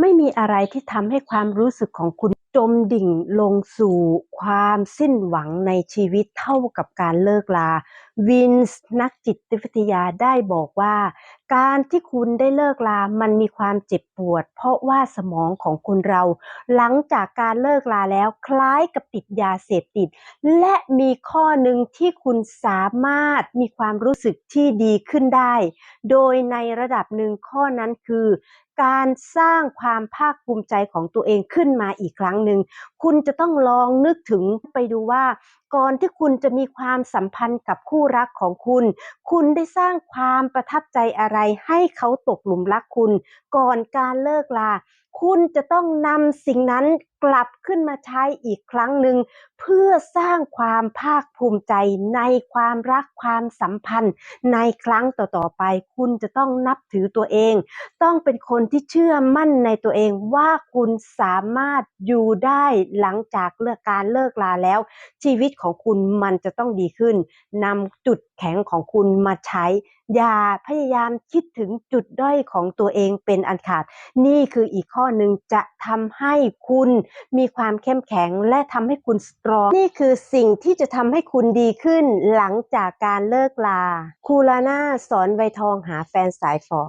ไม่มีอะไรที่ทำให้ความรู้สึกของคุณจมดิ่งลงสู่ความสิ้นหวังในชีวิตเท่ากับการเลิกลา วินส์นักจิตวิทยาได้บอกว่า การที่คุณได้เลิกลา มันมีความเจ็บปวด เพราะว่าสมองของคุณเรา หลังจากการเลิกลาแล้วคล้ายกับติดยาเสพติด และมีข้อหนึ่งที่คุณสามารถมีความรู้สึกที่ดีขึ้นได้ โดยในระดับหนึ่งข้อนั้นคือ การสร้างความภาคภูมิใจของตัวเองขึ้นมาอีกครั้งหนึ่ง คุณจะต้องลองนึกถึงไปดูว่า ก่อนที่คุณจะมีความสัมพันธ์กับคู่รักของคุณ คุณได้สร้างความประทับใจอะไรให้เขาตกหลุมรักคุณ ก่อนการเลิกลา คุณจะต้องนำสิ่งนั้นกลับขึ้นมาใช้อีกครั้งหนึ่ง เพื่อสร้างความภาคภูมิใจในความรักความสัมพันธ์ ในครั้งต่อๆไป คุณจะต้องนับถือตัวเอง ต้องเป็นคนที่เชื่อมั่นในตัวเองว่าคุณสามารถอยู่ได้หลังจากเลิกการเลิกลาแล้ว ชีวิตของคุณมันจะต้องดีขึ้นนำจุดแข็งของคุณมาใช้ อย่าพยายามคิดถึงจุดด้อยของตัวเองเป็นอันขาด นี่คืออีกข้อหนึ่งจะทำให้คุณมีความเข้มแข็งและทำให้คุณสตรอง นี่คือสิ่งที่จะทำให้คุณดีขึ้นหลังจากการเลิกลา คูลาน่าสอนใบทองหาแฟนสายฝอ